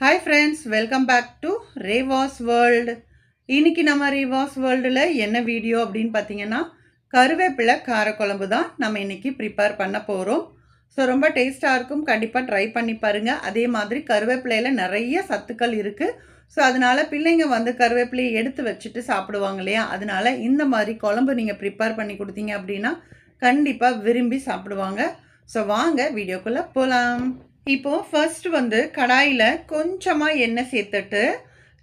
Hi friends welcome back to Revas world இன்னைக்கு நம்ம ரேவாஸ் வேர்ல்டில் என்ன வீடியோ அப்படின்னு பார்த்தீங்கன்னா கருவேப்பிலை காரக்குழம்பு தான் நம்ம இன்னைக்கு ப்ரிப்பேர் பண்ண போகிறோம் ஸோ ரொம்ப டேஸ்ட்டாக இருக்கும். கண்டிப்பாக ட்ரை பண்ணி பாருங்கள் அதே மாதிரி கருவேப்பிலையில் நிறைய சத்துக்கள் இருக்குது ஸோ அதனால் பிள்ளைங்க வந்து கருவேப்பிலையை எடுத்து வச்சுட்டு சாப்பிடுவாங்க இல்லையா? அதனால இந்த மாதிரி குழம்பு நீங்கள் ப்ரிப்பேர் பண்ணி கொடுத்தீங்க அப்படின்னா கண்டிப்பாக விரும்பி சாப்பிடுவாங்க. ஸோ வாங்க வீடியோக்குள்ளே போகலாம் இப்போது ஃபர்ஸ்ட் வந்து கடாயில் கொஞ்சமாக எண்ணெய் சேர்த்துட்டு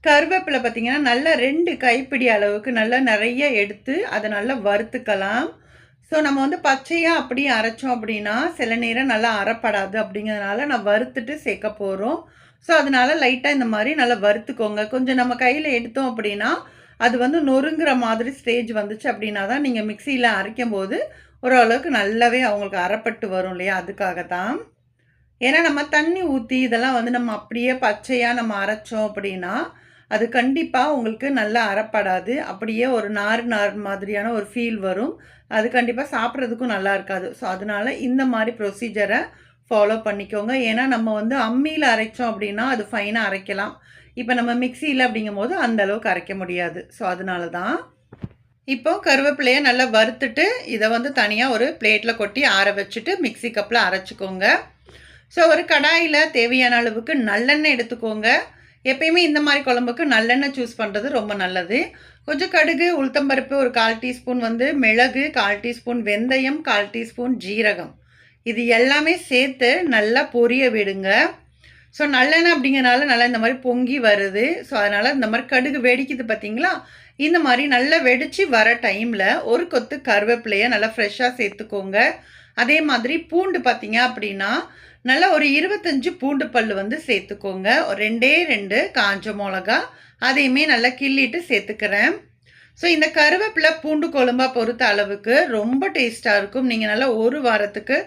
கருவேப்பிலை பார்த்திங்கன்னா நல்லா ரெண்டு கைப்பிடி அளவுக்கு நல்லா நிறைய எடுத்து அதை நல்லா வறுத்துக்கலாம். ஸோ நம்ம வந்து பச்சையாக அப்படியே அரைச்சோம் அப்படின்னா சில நேரம் நல்லா அரைப்படாது அப்படிங்கிறதுனால நான் வறுத்துட்டு சேர்க்க போகிறோம் ஸோ அதனால லைட்டாக இந்த மாதிரி நல்லா வறுத்துக்கோங்க. கொஞ்சம் நம்ம கையில் எடுத்தோம் அப்படின்னா அது வந்து நொறுங்குற மாதிரி ஸ்டேஜ் வந்துச்சு அப்படின்னா தான் நீங்கள் மிக்சியில் அரைக்கும் போது ஓரளவுக்கு நல்லாவே அவங்களுக்கு அரைப்பட்டு வரும் இல்லையா? அதுக்காக தான் ஏன்னா நம்ம தண்ணி ஊற்றி இதெல்லாம் வந்து நம்ம அப்படியே பச்சையாக நம்ம அரைச்சோம் அப்படின்னா அது கண்டிப்பாக உங்களுக்கு நல்லா அரைப்படாது அப்படியே ஒரு நார் நார் மாதிரியான ஒரு ஃபீல் வரும். அது கண்டிப்பாக சாப்பிட்றதுக்கும் நல்லா இருக்காது. ஸோ அதனால இந்த மாதிரி ப்ரொசீஜரை ஃபாலோ பண்ணிக்கோங்க. ஏன்னா நம்ம வந்து அம்மியில் அரைச்சோம் அப்படின்னா அது ஃபைனாக அரைக்கலாம். இப்போ நம்ம மிக்சியில் அப்படிங்கும் போது அந்த அளவுக்கு அரைக்க முடியாது. ஸோ அதனால தான் இப்போது கருவேப்பிலையை நல்லா வறுத்துட்டு இதை வந்து தனியாக ஒரு பிளேட்டில் கொட்டி ஆற வச்சுட்டு மிக்ஸி கப்பில் அரைச்சிக்கோங்க. ஸோ ஒரு கடாயில் தேவையான அளவுக்கு நல்லெண்ணெய் எடுத்துக்கோங்க. எப்பயுமே இந்த மாதிரி குழம்புக்கு நல்லெண்ணெய் சூஸ் பண்ணுறது ரொம்ப நல்லது. கொஞ்சம் கடுகு உளுத்தம்பருப்பு ஒரு கால் டீஸ்பூன் வந்து மிளகு கால் டீஸ்பூன் வெந்தயம் கால் டீஸ்பூன் ஜீரகம். இது எல்லாமே சேர்த்து நல்லா பொரிய விடுங்க. ஸோ நல்லெண்ணெய் அப்படிங்கிறனால நல்லா இந்த மாதிரி பொங்கி வருது. ஸோ அதனால் இந்த மாதிரி கடுகு வெடிக்குது பார்த்தீங்களா இந்த மாதிரி நல்லா வெடித்து வர டைமில் ஒரு கொத்து கருவேப்பிலையை நல்லா ஃப்ரெஷ்ஷாக சேர்த்துக்கோங்க. அதே மாதிரி பூண்டு பார்த்தீங்க அப்படின்னா நல்லா ஒரு இருபத்தஞ்சு பூண்டு பல் வந்து சேர்த்துக்கோங்க. ஒரு ரெண்டே ரெண்டு காஞ்ச மிளகா அதையுமே நல்லா கிள்ளிட்டு சேர்த்துக்கிறேன். ஸோ இந்த கருவேப்பிலை பூண்டு குழம்பா பொறுத்த அளவுக்கு ரொம்ப டேஸ்ட்டாக இருக்கும். நீங்கள் நல்லா ஒரு வாரத்துக்கு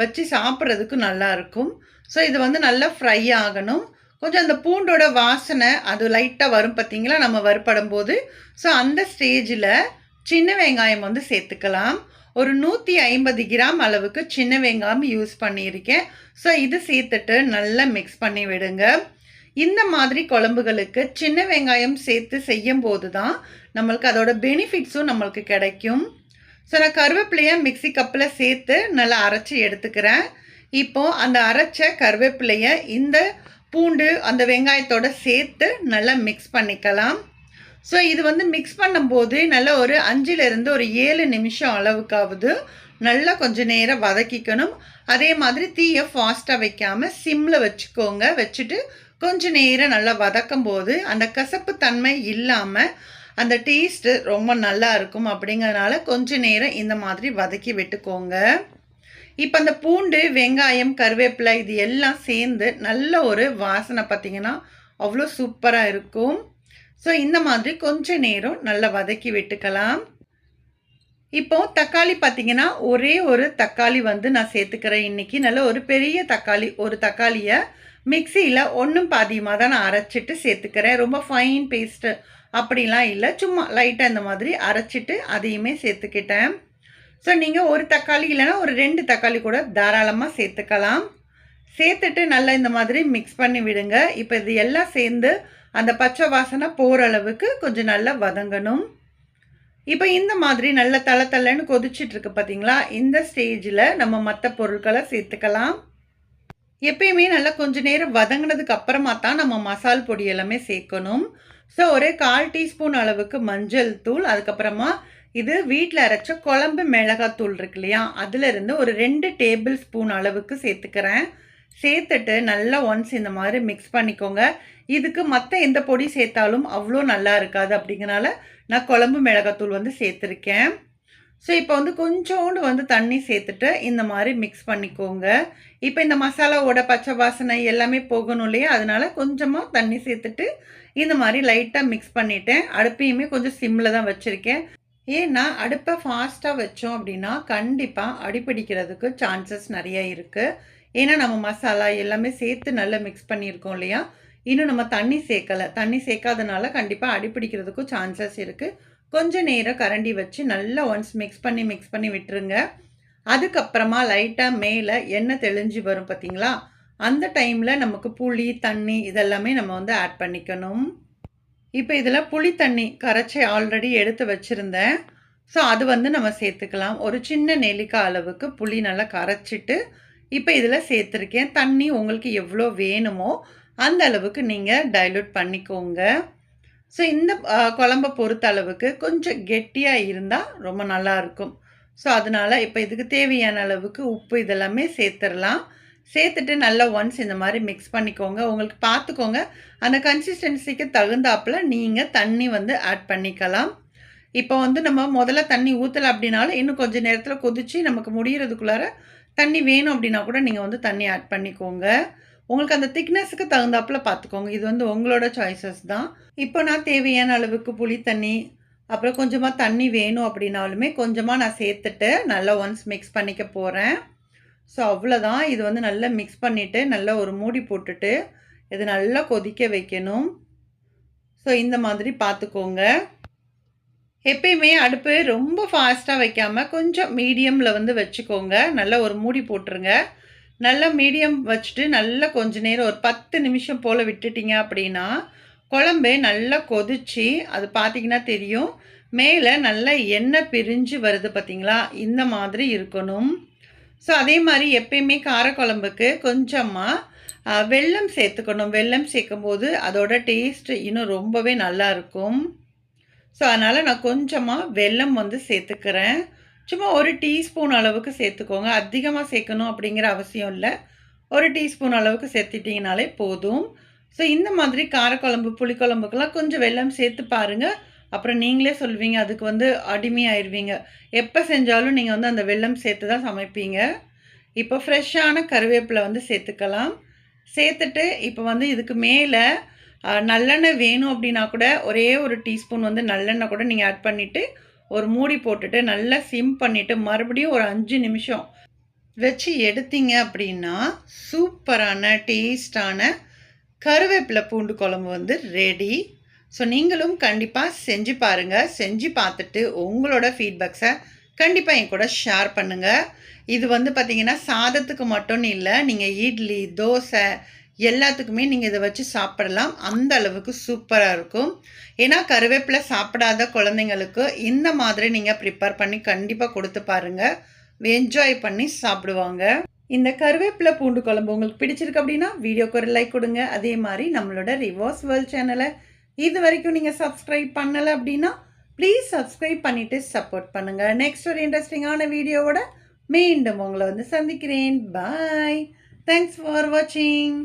வச்சு சாப்பிட்றதுக்கு நல்லா இருக்கும். ஸோ இது வந்து நல்லா ஃப்ரை ஆகணும். கொஞ்சம் அந்த பூண்டோட வாசனை அது லைட்டாக வரும் பார்த்தீங்களா நம்ம வறுப்படும் போது ஸோ அந்த ஸ்டேஜில் சின்ன வெங்காயம் வந்து சேர்த்துக்கலாம். ஒரு நூற்றி ஐம்பது கிராம் அளவுக்கு சின்ன வெங்காயம் யூஸ் பண்ணியிருக்கேன். ஸோ இது சேர்த்துட்டு நல்லா மிக்ஸ் பண்ணி விடுங்க. இந்த மாதிரி குழம்புகளுக்கு சின்ன வெங்காயம் சேர்த்து செய்யும் போது தான் நம்மளுக்கு அதோட பெனிஃபிட்ஸும் நம்மளுக்கு கிடைக்கும். ஸோ நான் கருவேப்பிலையை மிக்சி கப்பில் சேர்த்து நல்லா அரைச்சி எடுத்துக்கிறேன். இப்போது அந்த அரைச்ச கருவேப்பிலையை இந்த பூண்டு அந்த வெங்காயத்தோடு சேர்த்து நல்லா மிக்ஸ் பண்ணிக்கலாம். ஸோ இது வந்து மிக்ஸ் பண்ணும்போது நல்லா ஒரு அஞ்சுலேருந்து ஒரு ஏழு நிமிஷம் அளவுக்காவது நல்லா கொஞ்சம் நேரம் வதக்கிக்கணும். அதே மாதிரி தீயை ஃபாஸ்ட்டாக வைக்காமல் சிம்மில் வச்சுக்கோங்க. வச்சுட்டு கொஞ்ச நேரம் நல்லா வதக்கும் போது அந்த கசப்பு தன்மை இல்லாமல் அந்த டேஸ்ட்டு ரொம்ப நல்லா இருக்கும் அப்படிங்கிறனால கொஞ்ச நேரம் இந்த மாதிரி வதக்கி விட்டுக்கோங்க. இப்போ அந்த பூண்டு வெங்காயம் கருவேப்பிலை இது எல்லாம் சேர்ந்து நல்ல ஒரு வாசனை பார்த்திங்கன்னா அவ்வளோ சூப்பராக இருக்கும். ஸோ இந்த மாதிரி கொஞ்ச நேரம் நல்லா வதக்கி விட்டுக்கலாம். இப்போ தக்காளி பார்த்தீங்கன்னா ஒரே ஒரு தக்காளி வந்து நான் சேர்த்துக்கிறேன். இன்றைக்கி நல்ல ஒரு பெரிய தக்காளி ஒரு தக்காளியை மிக்சியில் ஒன்றும் பாதியமாக தான் நான் அரைச்சிட்டு சேர்த்துக்கிறேன். ரொம்ப ஃபைன் பேஸ்ட்டு அப்படிலாம் இல்லை. சும்மா லைட்டாக இந்த மாதிரி அரைச்சிட்டு அதையுமே சேர்த்துக்கிட்டேன். ஸோ நீங்கள் ஒரு தக்காளி இல்லைன்னா ஒரு ரெண்டு தக்காளி கூட தாராளமாக சேர்த்துக்கலாம். சேர்த்துட்டு நல்லா இந்த மாதிரி மிக்ஸ் பண்ணி விடுங்க. இப்போ இது எல்லாம் சேர்ந்து அந்த பச்சை வாசனை போகிற அளவுக்கு கொஞ்சம் நல்லா வதங்கணும். இப்போ இந்த மாதிரி நல்ல தலை தலைன்னு கொதிச்சிட்ருக்கு பார்த்தீங்களா இந்த ஸ்டேஜில் நம்ம மற்ற பொருட்களை சேர்த்துக்கலாம். எப்பயுமே நல்லா கொஞ்ச நேரம் வதங்கினதுக்கு அப்புறமா தான் நம்ம மசால் பொடி எல்லாமே சேர்க்கணும். ஸோ ஒரு கால் டீஸ்பூன் அளவுக்கு மஞ்சள் தூள் அதுக்கப்புறமா இது வீட்டில் அரைச்ச குழம்பு மிளகாத்தூள் இருக்கு இல்லையா? அதுலேருந்து ஒரு ரெண்டு டேபிள் ஸ்பூன் அளவுக்கு சேர்த்துக்கிறேன். சேர்த்துட்டு நல்லா ஒன்ஸ் இந்த மாதிரி மிக்ஸ் பண்ணிக்கோங்க. இதுக்கு மற்ற எந்த பொடி சேர்த்தாலும் அவ்வளோ நல்லா இருக்காது அப்படிங்கிறனால நான் குழம்பு மிளகாத்தூள் வந்து சேர்த்துருக்கேன். ஸோ இப்போ வந்து கொஞ்சோண்டு வந்து தண்ணி சேர்த்துட்டு இந்த மாதிரி மிக்ஸ் பண்ணிக்கோங்க. இப்போ இந்த மசாலாவோட பச்சை வாசனை எல்லாமே போகணும் இல்லையா? அதனால கொஞ்சமாக தண்ணி சேர்த்துட்டு இந்த மாதிரி லைட்டாக மிக்ஸ் பண்ணிட்டேன். அடுப்பையுமே கொஞ்சம் சிம்மில் தான் வச்சுருக்கேன். ஏன்னா அடுப்பை ஃபாஸ்ட்டாக வச்சோம் அப்படின்னா கண்டிப்பாக அடிப்பிடிக்கிறதுக்கு சான்சஸ் நிறையா இருக்குது ஏன்னா நம்ம மசாலா எல்லாமே சேர்த்து நல்லா மிக்ஸ் பண்ணியிருக்கோம் இல்லையா? இன்னும் நம்ம தண்ணி சேர்க்கலை. தண்ணி சேர்க்காதனால கண்டிப்பாக அடிப்பிடிக்கிறதுக்கும் சான்சஸ் இருக்குது கொஞ்சம் நேரம் கரண்டி வச்சு நல்லா ஒன்ஸ் மிக்ஸ் பண்ணி மிக்ஸ் பண்ணி விட்டுருங்க. அதுக்கப்புறமா லைட்டாக மேலே எண்ணெய் தெளிஞ்சு வரும் பார்த்தீங்களா அந்த டைமில் நமக்கு புளி தண்ணி இதெல்லாமே நம்ம வந்து ஆட் பண்ணிக்கணும். இப்போ இதில் புளி தண்ணி கரைச்சி ஆல்ரெடி எடுத்து வச்சுருந்தேன். ஸோ அது வந்து நம்ம சேர்த்துக்கலாம். ஒரு சின்ன நெல்லிக்காய் அளவுக்கு புளி நல்லா கரைச்சிட்டு இப்போ இதில் சேர்த்துருக்கேன். தண்ணி உங்களுக்கு எவ்வளோ வேணுமோ அந்த அளவுக்கு நீங்கள் டைலூட் பண்ணிக்கோங்க. ஸோ இந்த குழம்ப பொறுத்த அளவுக்கு கொஞ்சம் கெட்டியாக இருந்தால் ரொம்ப நல்லாயிருக்கும் ஸோ அதனால் இப்போ இதுக்கு தேவையான அளவுக்கு உப்பு இதெல்லாமே சேர்த்துடலாம் சேர்த்துட்டு நல்லா ஒன்ஸ் இந்த மாதிரி மிக்ஸ் பண்ணிக்கோங்க. உங்களுக்கு பார்த்துக்கோங்க அந்த கன்சிஸ்டன்சிக்கு தகுந்தாப்பில் நீங்கள் தண்ணி வந்து ஆட் பண்ணிக்கலாம். இப்போ வந்து நம்ம முதல்ல தண்ணி ஊற்றலை அப்படின்னாலும் இன்னும் கொஞ்சம் நேரத்தில் கொதித்து நமக்கு முடிகிறதுக்குள்ளார தண்ணி வேணும் அப்படின்னா கூட நீங்கள் வந்து தண்ணி ஆட் பண்ணிக்கோங்க. உங்களுக்கு அந்த திக்னஸுக்கு தகுந்தாப்பில் பார்த்துக்கோங்க இது வந்து உங்களோட சாய்ஸஸ் தான். இப்போ நான் தேவையான அளவுக்கு புளி தண்ணி அப்புறம் கொஞ்சமாக தண்ணி வேணும் அப்படின்னாலுமே கொஞ்சமாக நான் சேர்த்துட்டு நல்லா ஒன்ஸ் மிக்ஸ் பண்ணிக்க போகிறேன் ஸோ அவ்வளோதான் இது வந்து நல்லா மிக்ஸ் பண்ணிவிட்டு நல்லா ஒரு மூடி போட்டுட்டு இது நல்லா கொதிக்க வைக்கணும். ஸோ இந்த மாதிரி பார்த்துக்கோங்க எப்பயுமே அடுப்பு ரொம்ப ஃபாஸ்ட்டாக வைக்காமல் கொஞ்சம் மீடியமில் வந்து வச்சுக்கோங்க. நல்லா ஒரு மூடி போட்டுருங்க. நல்லா மீடியம் வச்சுட்டு நல்லா கொஞ்ச நேரம் ஒரு பத்து நிமிஷம் போல் விட்டுட்டிங்க அப்படின்னா குழம்பு நல்லா கொதிச்சு அது பார்த்தீங்கன்னா தெரியும். மேலே நல்லா எண்ணெய் பிரிஞ்சு வருது பார்த்திங்களா இந்த மாதிரி இருக்கணும். ஸோ அதே மாதிரி எப்பயுமே காரக்குழம்புக்கு கொஞ்சமாக வெல்லம் சேர்த்துக்கணும். வெல்லம் சேர்க்கும்போது அதோட டேஸ்ட் இன்னும் ரொம்பவே நல்லா இருக்கும். ஸோ அதனால் நான் கொஞ்சமாக வெல்லம் வந்து சேர்த்துக்கிறேன். சும்மா ஒரு டீஸ்பூன் அளவுக்கு சேர்த்துக்கோங்க. அதிகமாக சேர்க்கணும் அப்படிங்கிற அவசியம் இல்லை. ஒரு டீஸ்பூன் அளவுக்கு சேர்த்துட்டிங்கனாலே போதும். ஸோ இந்த மாதிரி காரக்குழம்பு புளிக்குழம்புக்கெல்லாம் கொஞ்சம் வெல்லம் சேர்த்து பாருங்கள் அப்புறம் நீங்களே சொல்வீங்க அதுக்கு வந்து அடிமையாயிருவீங்க. எப்போ செஞ்சாலும் நீங்கள் வந்து அந்த வெல்லம் சேர்த்து தான் சமைப்பீங்க. இப்போ ஃப்ரெஷ்ஷான கருவேப்பிலை வந்து சேர்த்துக்கலாம். சேர்த்துட்டு இப்போ வந்து இதுக்கு மேலே நல்லெண்ணெய் வேணும் அப்படின்னா கூட ஒரே ஒரு டீஸ்பூன் வந்து நல்லெண்ணெய் கூட நீங்கள் ஆட் பண்ணிவிட்டு ஒரு மூடி போட்டுட்டு நல்லா சிம் பண்ணிவிட்டு மறுபடியும் ஒரு அஞ்சு நிமிஷம் வச்சு எடுத்தீங்க அப்படின்னா சூப்பரான டேஸ்டான கருவேப்பிலை பூண்டு குழம்பு வந்து ரெடி ஸோ நீங்களும் கண்டிப்பாக செஞ்சு பாருங்கள் செஞ்சு பார்த்துட்டு உங்களோட ஃபீட்பேக்ஸை கண்டிப்பாக என் கூட ஷேர் பண்ணுங்கள் இது வந்து பார்த்திங்கன்னா சாதத்துக்கு மட்டும்னு இல்லை நீங்கள் இட்லி தோசை எல்லாத்துக்குமே நீங்கள் இதை வச்சு சாப்பிடலாம். அந்த அளவுக்கு சூப்பராக இருக்கும். ஏன்னா கருவேப்பிலை சாப்பிடாத குழந்தைங்களுக்கு இந்த மாதிரி நீங்கள் ப்ரிப்பேர் பண்ணி கண்டிப்பாக கொடுத்து பாருங்கள் என்ஜாய் பண்ணி சாப்பிடுவாங்க. இந்த கருவேப்பிலை பூண்டு குழம்பு உங்களுக்கு பிடிச்சிருக்கு அப்படின்னா வீடியோக்கு ஒரு லைக் கொடுங்க. அதே மாதிரி நம்மளோட ரிவர்ஸ் வேர்ல்ட் சேனலை இது வரைக்கும் நீங்கள் சப்ஸ்கிரைப் பண்ணலை அப்படின்னா ப்ளீஸ் சப்ஸ்கிரைப் பண்ணிவிட்டு சப்போர்ட் பண்ணுங்கள் நெக்ஸ்ட் ஒரு இன்ட்ரெஸ்டிங்கான வீடியோவோட மீண்டும் உங்களை வந்து சந்திக்கிறேன். பாய் தேங்க்ஸ் ஃபார் வாட்சிங்